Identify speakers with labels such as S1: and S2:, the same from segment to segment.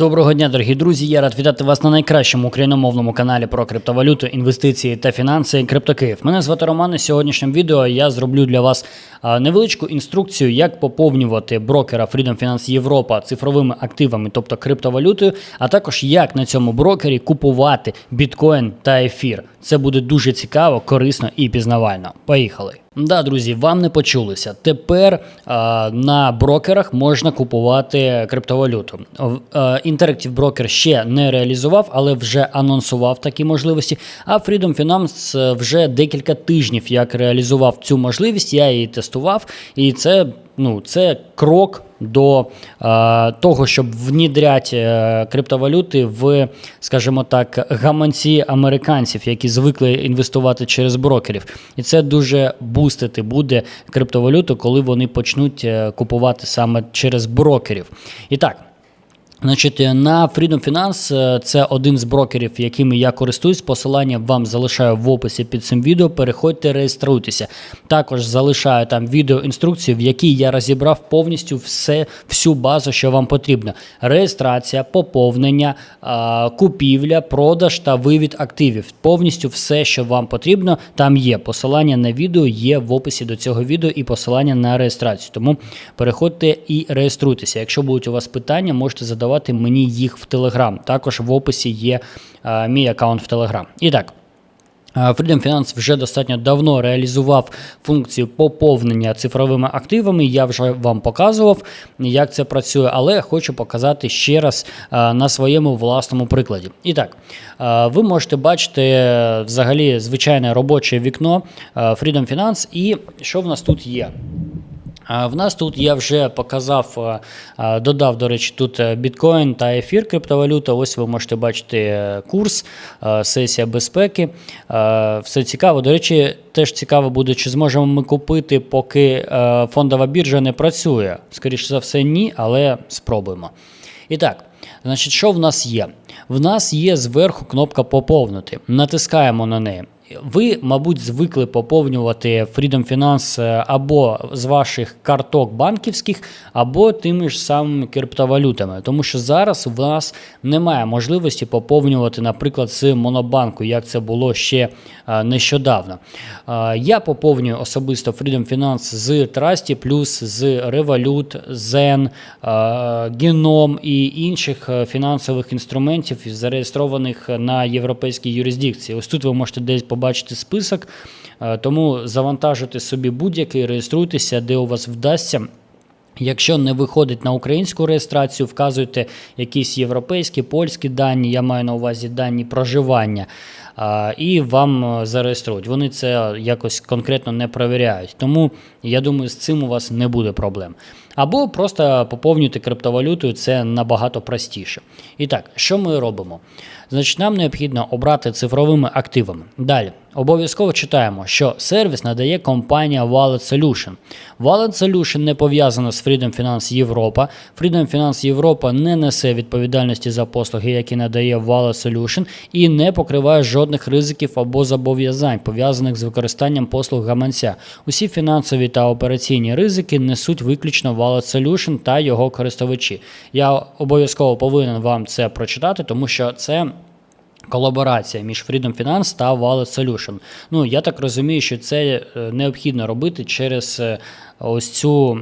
S1: Доброго дня, дорогі друзі. Я рад вітати вас на найкращому україномовному каналі про криптовалюту, інвестиції та фінанси Криптокиїв. Мене звати Роман. і Сьогоднішнім відео я зроблю для вас невеличку інструкцію, як поповнювати брокера Freedom Finance Європа цифровими активами, тобто криптовалютою, а також як на цьому брокері купувати біткоін та ефір. Це буде дуже цікаво, корисно і пізнавально. Поїхали. Да, друзі, вам не почулися. Тепер а, на брокерах можна купувати криптовалюту. Interactive Broker ще не реалізував, але вже анонсував такі можливості. А Freedom Finance е, вже декілька тижнів як реалізував цю можливість. Я її тестував, і це, ну, це крок до е, того, щоб внідряти е, криптовалюти в, скажімо так, гаманці американців, які звикли інвестувати через брокерів. І це дуже бустити буде криптовалюту, коли вони почнуть е, купувати саме через брокерів. І так. Значить, е, на Freedom Finance е, це один з брокерів, якими я користуюсь. Посилання вам залишаю в описі під цим відео. Переходьте, реєструйтеся. Також залишаю там відеоінструкцію, в якій я розібрав повністю все, всю базу, що вам потрібно: реєстрація, поповнення, купівля, продаж та вивід активів. Повністю все, що вам потрібно, там є. Посилання на відео є в описі до цього відео і посилання на реєстрацію. Тому переходьте і реєструйтеся. Якщо будуть у вас питання, можете задавати мені їх в Telegram. Також в описі є а, мій аккаунт в Telegram. І так. Freedom Finance вже достатньо давно реалізував функцію поповнення цифровими активами. Я вже вам показував, як це працює, але хочу показати ще раз на своєму власному прикладі. І так, ви можете бачити е, взагалі звичайне робоче вікно Freedom Finance і що в нас тут є. В нас тут я вже показав, додав, до речі, тут е, біткоін та ефір криптовалюта. Ось ви можете бачити е, курс, е, сесія безпеки. Все цікаво. До речі, теж цікаво буде, чи зможемо ми купити, поки фондова біржа не працює. Скоріше за все, ні, але спробуємо. І так, значить, що в нас є? В нас є зверху кнопка поповнити. Натискаємо на неї. Ви, мабуть, звикли поповнювати Freedom Finance е, або з ваших карток банківських, або тими ж самими криптовалютами, тому що зараз у вас немає можливості поповнювати, наприклад, з Монобанку, як це було ще е, нещодавно. Е, Я поповнюю особисто Freedom Finance з Trusty, плюс з Revolut, Zen, Genom і інших фінансових інструментів, зареєстрованих на європейській юрисдикції. Ось тут ви можете десь побачити список, е, тому завантажуйте собі будь-який, реєструйтеся, де у вас вдасться. Якщо не виходить на українську реєстрацію, вказуйте якісь європейські, польські дані, я маю на увазі дані проживання, і вам е, зареєструють. Вони це якось конкретно не перевіряють. Тому я думаю, з цим у вас не буде проблем. Або просто поповнюйте криптовалютою, це набагато простіше. І так, що ми робимо? Значить, нам необхідно обрати цифровими активами. Далі, обов'язково читаємо, що сервіс надає компанія Wallet Solution. Wallet Solution не пов'язана з Freedom Finance Європа. Freedom Finance Європа не несе відповідальності за послуги, які надає Wallet Solution, і не покриває жодних ризиків або зобов'язань, пов'язаних з використанням послуг гаманця. Усі фінансові та операційні ризики несуть виключно Wallet Solution та його користувачі. Я обов'язково повинен вам це прочитати, тому що це. Колаборація між Freedom Finance та Wallet Solution. Ну, я так розумію, що це е, необхідно робити через е, ось цю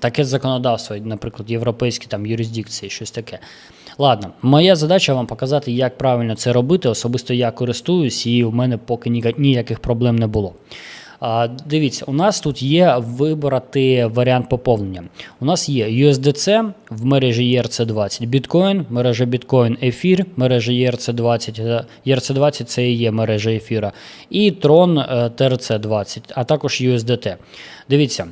S1: таке законодавство, наприклад, європейські там юрисдикції, щось таке. Ладно, моя задача вам показати, як правильно це робити. Особисто я користуюсь, і у мене поки ніяких проблем не було. Дивіться, у нас тут є вибрати варіант поповнення. У нас є USDC в мережі ERC20, біткоін, мережа біткоін, ефір, мережа ERC20. Е, ERC20 це і є мережа ефіра, і Tron е, TRC20, а також USDT. Дивіться.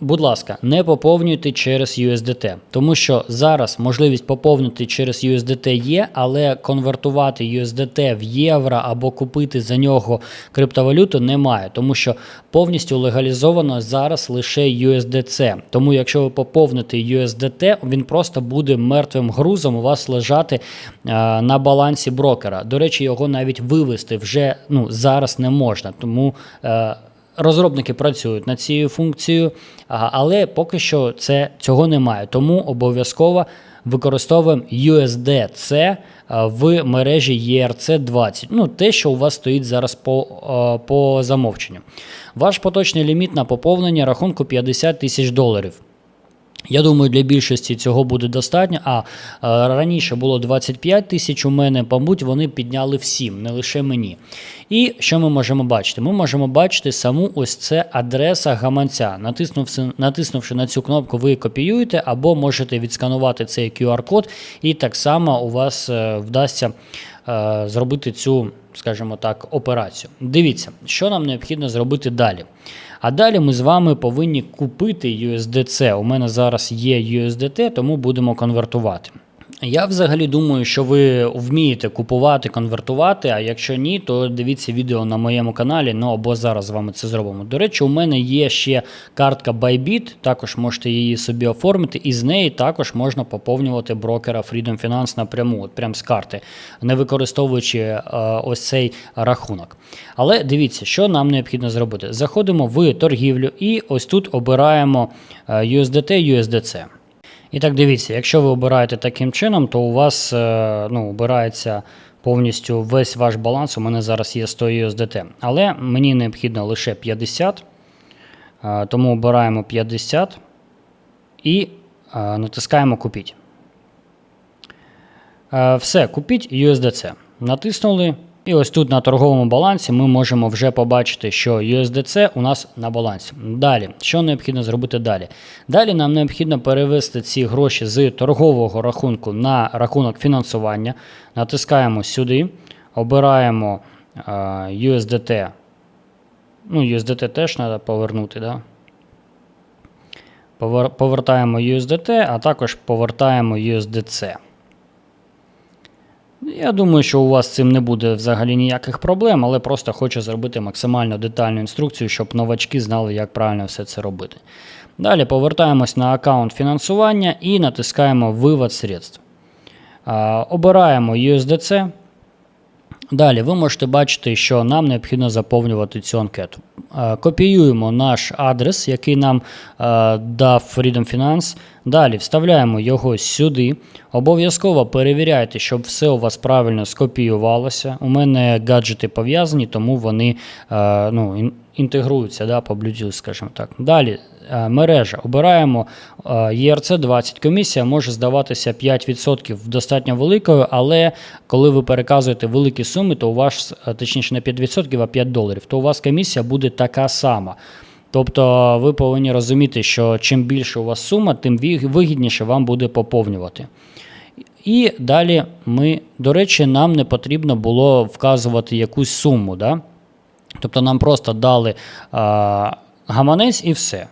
S1: А, Будь ласка, не поповнюйте через USDT, тому що зараз можливість поповнити через USDT є, але конвертувати USDT в євро або купити за нього криптовалюту немає, тому що повністю легалізовано зараз лише USDC. Тому якщо ви поповните USDT, він просто буде мертвим грузом у вас лежати е, на балансі брокера. До речі, його навіть вивести вже ну, зараз не можна. Тому е, Розробники працюють над цією функцією, але поки що це цього немає. Тому обов'язково використовуємо USDC в мережі ERC20. Ну, те, що у вас стоїть зараз по, по замовченню. Ваш поточний ліміт на поповнення рахунку 50 тисяч доларів. Я думаю, для більшості цього буде достатньо. А е, раніше було 25 тисяч у мене, мабуть, вони підняли всім, не лише мені. І що ми можемо бачити? Ми можемо бачити саму ось це адреса гаманця. Натиснувши, натиснувши на цю кнопку, ви копіюєте або можете відсканувати цей QR-код, і так само у вас е, вдасться е, зробити цю, скажімо так, операцію. Дивіться, що нам необхідно зробити далі. А далі ми з вами повинні купити USDC. У мене зараз є USDT, тому будемо конвертувати. Я взагалі думаю, що ви вмієте купувати, конвертувати. А якщо ні, то дивіться відео на моєму каналі. Ну або зараз з вами це зробимо. До речі, у мене є ще картка Bybit, також можете її собі оформити, і з неї також можна поповнювати брокера Freedom Finance напряму, от прямо з карти, не використовуючи е, ось цей рахунок. Але дивіться, що нам необхідно зробити. Заходимо в торгівлю і ось тут обираємо е, USDT, USDC. І так дивіться, якщо ви обираєте таким чином, то у вас е, ну, обирається повністю весь ваш баланс. У мене зараз є 100 USDT. Але мені необхідно лише 50, е, тому обираємо 50 і е, натискаємо Купіть. Все, купіть USDC. Натиснули. І ось тут на торговому балансі ми можемо вже побачити, що USDC у нас на балансі. Далі, що необхідно зробити далі? Далі нам необхідно перевести ці гроші з торгового рахунку на рахунок фінансування. Натискаємо сюди, обираємо USDT. Ну, USDT теж треба повернути. Да? Повертаємо USDT, а також повертаємо USDC. Я думаю, що у вас з цим не буде взагалі ніяких проблем, але просто хочу зробити максимально детальну інструкцію, щоб новачки знали, як правильно все це робити. Далі повертаємось на аккаунт фінансування і натискаємо Вивод средств. Обираємо USDC. Далі ви можете бачити, що нам необхідно заповнювати цю анкету. Копіюємо наш адрес, який нам дав Freedom Finance. Далі вставляємо його сюди. Обов'язково перевіряйте, щоб все у вас правильно скопіювалося. У мене гаджети пов'язані, тому вони ну, інтегруються да, по Bluetooth, скажімо так. Далі мережа. Обираємо ERC20. Комісія може здаватися 5% достатньо великою, але коли ви переказуєте великі суми, то у вас, точніше, не 5%, а 5 доларів, то у вас комісія буде така сама. Тобто ви повинні розуміти, що чим більше у вас сума, тим вигідніше вам буде поповнювати. І далі ми, до речі, нам не потрібно було вказувати якусь суму. Да? Тобто нам просто дали а, гаманець і все.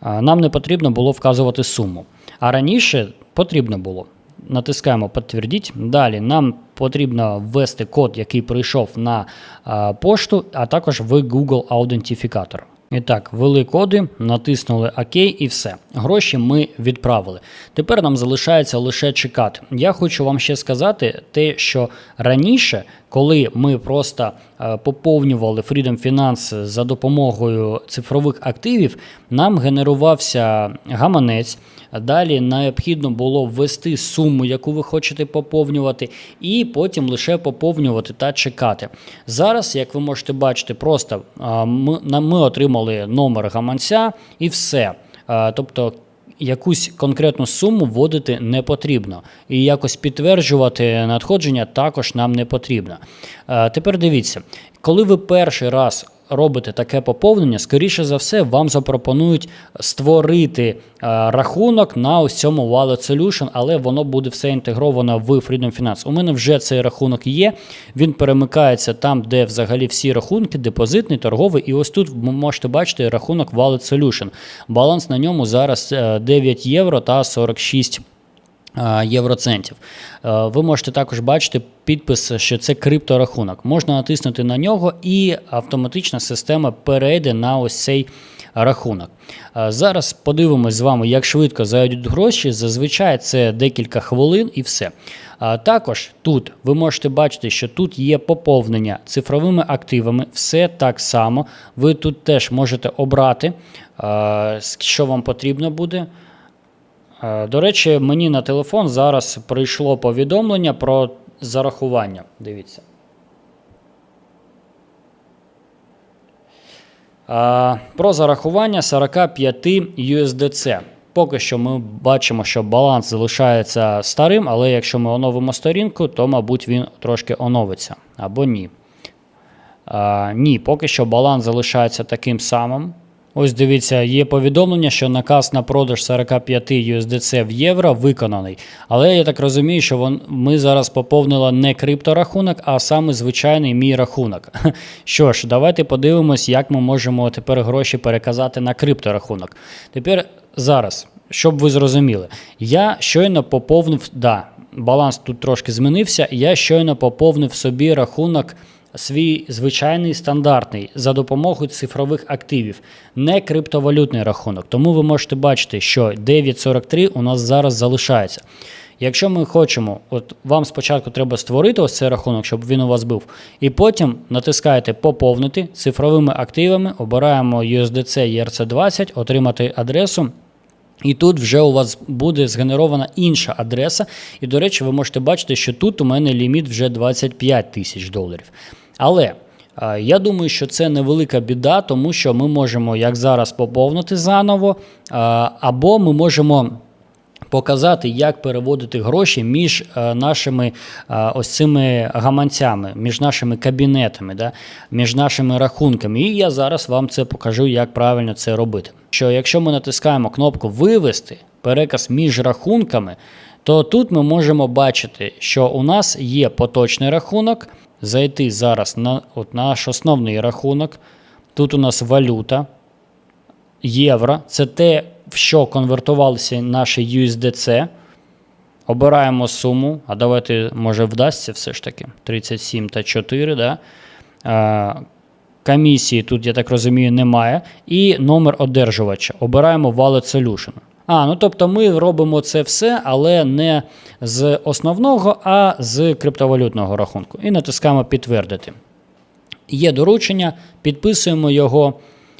S1: А, нам не потрібно було вказувати суму. А раніше потрібно було. Натискаємо «Підтвердіть». Далі нам потрібно ввести код, який прийшов на а, пошту, а також в Google Аутентифікатор. І так, ввели коди, натиснули ОК і все. Гроші ми відправили. Тепер нам залишається лише чекати. Я хочу вам ще сказати те, що раніше, коли ми просто е, поповнювали Freedom Finance за допомогою цифрових активів, нам генерувався гаманець. Далі необхідно було ввести суму, яку ви хочете поповнювати, і потім лише поповнювати та чекати. Зараз, як ви можете бачити, просто ми, ми отримали номер гаманця і все. Тобто якусь конкретну суму вводити не потрібно. І якось підтверджувати надходження також нам не потрібно. Тепер дивіться, коли ви перший раз робите таке поповнення, скоріше за все, вам запропонують створити е, рахунок на ось цьому Wallet Solution, але воно буде все інтегровано в Freedom Finance. У мене вже цей рахунок є. Він перемикається там, де взагалі всі рахунки, депозитний, торговий. І ось тут ви можете бачити рахунок Wallet Solution. Баланс на ньому зараз 9 е, євро та 46 е, євроцентів. Е, Ви можете також бачити підпис, що це крипторахунок. Можна натиснути на нього, і автоматична система перейде на ось цей рахунок. Е, Зараз подивимось з вами, як швидко зайдуть гроші. Зазвичай це декілька хвилин і все. Також тут ви можете бачити, що тут є поповнення цифровими активами. Все так само. Ви тут теж можете обрати, е, що вам потрібно буде. Е, До речі, мені на телефон зараз прийшло повідомлення про зарахування. Дивіться. Е, Про зарахування 45 USDC. Поки що ми бачимо, що баланс залишається старим, але якщо ми оновимо сторінку, то, мабуть, він трошки оновиться або ні. Ні, поки що баланс залишається таким самим. Ось дивіться, є повідомлення, що наказ на продаж 45 USDC в євро виконаний. Але я так розумію, що вон, ми зараз поповнили не крипторахунок, а саме звичайний мій рахунок. Що ж, давайте подивимось, як ми можемо тепер гроші переказати на крипторахунок. Тепер зараз, щоб ви зрозуміли, я щойно поповнив, да, баланс тут трошки змінився, я щойно поповнив собі рахунок свій звичайний стандартний за допомогою цифрових активів, не криптовалютний рахунок. Тому ви можете бачити, що 9.43 у нас зараз залишається. Якщо ми хочемо, от вам спочатку треба створити ось цей рахунок, щоб він у вас був, і потім натискаєте поповнити цифровими активами, обираємо USDC ERC20, отримати адресу. І тут вже у вас буде згенерована інша адреса. І, до речі, ви можете бачити, що тут у мене ліміт вже 25 тисяч доларів. Але е, я думаю, що це невелика біда, тому що ми можемо як зараз поповнити заново, е, або ми можемо. Показати, як переводити гроші між е, нашими е, ось цими гаманцями, між нашими кабінетами, да, між нашими рахунками. І я зараз вам це покажу, як правильно це робити. Що якщо ми натискаємо кнопку Вивести переказ між рахунками, то тут ми можемо бачити, що у нас є поточний рахунок. Зайти зараз на от наш основний рахунок. Тут у нас валюта, євро. Це те, в що конвертувалися наші USDC. Обираємо суму. А давайте, може, вдасться все ж таки. 37 та 4. Да? А, комісії тут, я так розумію, немає. І номер одержувача. Обираємо Wallet Solution. А, ну тобто ми робимо це все, але не з основного, а з криптовалютного рахунку. І натискаємо підтвердити. Є доручення, підписуємо його,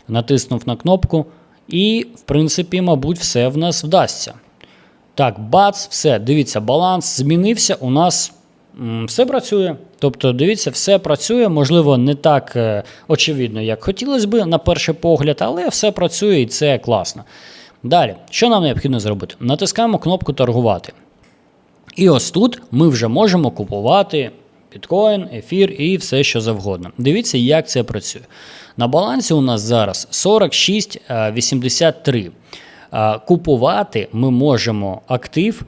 S1: натиснув на кнопку, і, в принципі, мабуть, все в нас вдасться. Так, бац, все, дивіться, баланс змінився. У нас все працює. Тобто, дивіться, все працює, можливо, не так е, очевидно, як хотілося б на перший погляд, але все працює і це класно. Далі, що нам необхідно зробити? Натискаємо кнопку торгувати. І ось тут ми вже можемо купувати біткоін, ефір і все, що завгодно. Дивіться, як це працює. На балансі у нас зараз 46,83. Е, Купувати ми можемо актив е,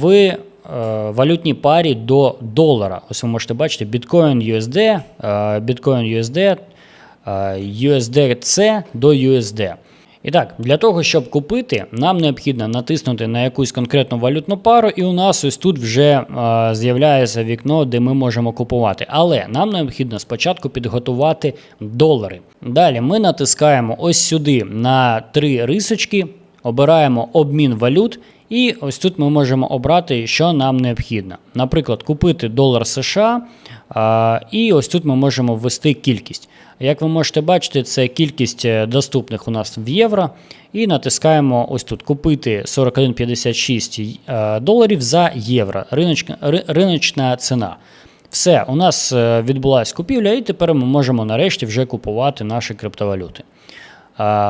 S1: в е, валютній парі до долара. Ось ви можете бачити біткоін USD, біткоін USD, USDC до USD. І так, для того, щоб купити, нам необхідно натиснути на якусь конкретну валютну пару, і у нас ось тут вже е, з'являється вікно, де ми можемо купувати. Але нам необхідно спочатку підготувати долари. Далі ми натискаємо ось сюди на три рисочки, обираємо обмін валют. І ось тут ми можемо обрати, що нам необхідно. Наприклад, купити долар США, а, і ось тут ми можемо ввести кількість. Як ви можете бачити, це кількість е, доступних у нас в євро. І натискаємо ось тут купити 41,56 е, доларів за євро. Риночна, ри- риночна ціна. Все, у нас е, відбулася купівля, і тепер ми можемо нарешті вже купувати наші криптовалюти.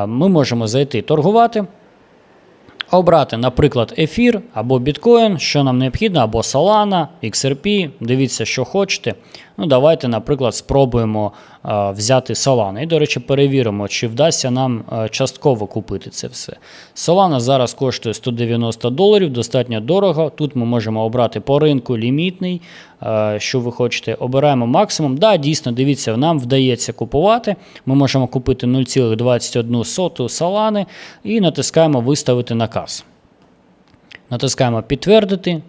S1: Ми можемо зайти торгувати. Обрати, наприклад, ефір або біткоін, що нам необхідно, або Solana, XRP, дивіться, що хочете. Ну, Давайте, наприклад, спробуємо взяти Solana. І, до речі, перевіримо, чи вдасться нам е, частково купити це все. Solana зараз коштує 190 доларів, достатньо дорого. Тут ми можемо обрати по ринку лімітний, е, що ви хочете. Обираємо максимум. Да, дійсно, дивіться, нам вдається купувати. Ми можемо купити 0,21 Solana і натискаємо виставити наказ. Натискаємо підтвердити.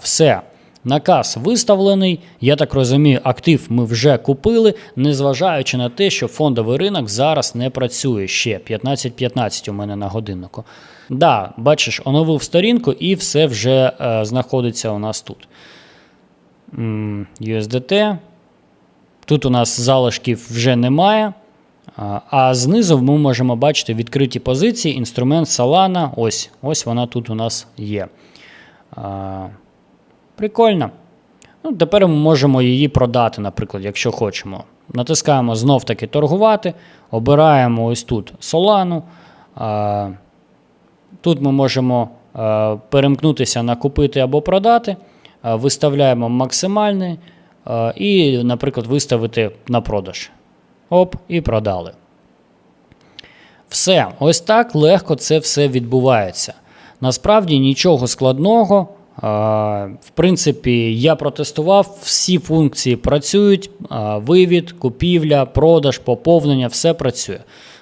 S1: Все. Наказ виставлений. Я так розумію, актив ми вже купили, незважаючи на те, що фондовий ринок зараз не працює ще 15.15 у мене на годиннику. Да, бачиш, оновив сторінку і все вже е, знаходиться у нас тут. USDT. Тут у нас залишків вже немає. А, знизу ми можемо бачити відкриті позиції, інструмент Solana. Ось, ось вона тут у нас є. Прикольно. Ну, тепер ми можемо її продати, наприклад, якщо хочемо. Натискаємо знов-таки торгувати, обираємо ось тут. А, Тут ми можемо перемкнутися на купити або продати, виставляємо максимальний і, наприклад, виставити на продаж. Оп, і продали. Все, ось так легко це все відбувається. Насправді нічого складного. В принципі, я протестував, всі функції працюють: вивід, купівля, продаж, поповнення, все працює.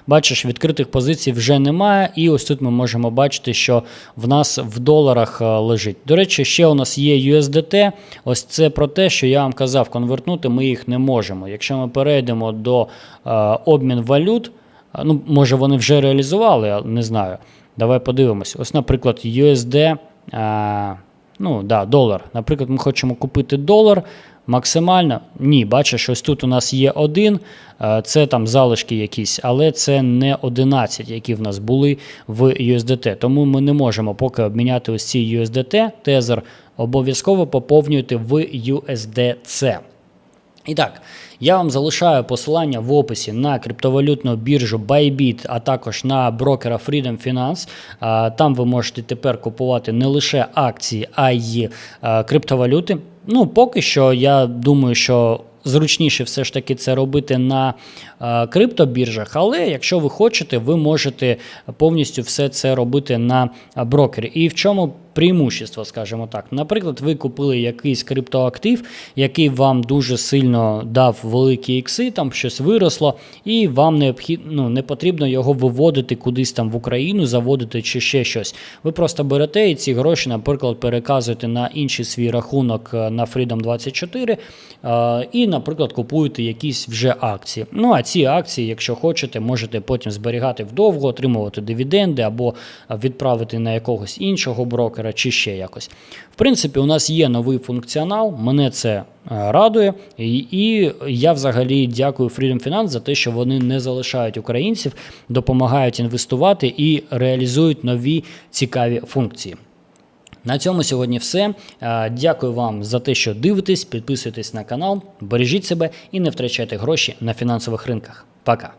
S1: Бачиш, відкритих позицій вже немає, і ось тут ми можемо бачити, що в нас в доларах лежить. До речі, ще у нас є USDT. Ось це про те, що я вам казав, конвертнути ми їх не можемо. Якщо ми перейдемо до обмін валют, ну, може, вони вже реалізували, я не знаю. Давай подивимось. Ось, наприклад, USD, ну, да, долар. Наприклад, ми хочемо купити долар максимально. Ні, бачиш, ось тут у нас є один, це там залишки якісь, але це не 11, які в нас були в USDT. Тому ми не можемо поки обміняти ось ці USDT, тезер, обов'язково поповнювати в USDC. І так, я вам залишаю посилання в описі на криптовалютну біржу Bybit, а також на брокера Freedom Finance. Там ви можете тепер купувати не лише акції, а й криптовалюти. Ну, поки що, я думаю, що. Зручніше все ж таки це робити на е, криптобіржах, але якщо ви хочете, ви можете повністю все це робити на е, брокері. І в чому преимущество, скажімо так. Наприклад, ви купили якийсь криптоактив, який вам дуже сильно дав великі ікси, там щось виросло, і вам необхідно ну, не потрібно його виводити кудись там в Україну, заводити чи ще щось. Ви просто берете і ці гроші, наприклад, переказуєте на інший свій рахунок е, на Freedom 24 е, і, наприклад, купуєте якісь вже акції. Ну а ці акції, якщо хочете, можете потім зберігати вдовго, отримувати дивіденди або відправити на якогось іншого брокера чи ще якось. В принципі, у нас є новий функціонал, мене це е, радує, і, і я взагалі дякую Freedom Finance за те, що вони не залишають українців, допомагають інвестувати і реалізують нові цікаві функції. На цьому сьогодні все. Е, Дякую вам за те, що дивитесь, підписуйтесь на канал, бережіть себе і не втрачайте гроші на фінансових ринках. Пока!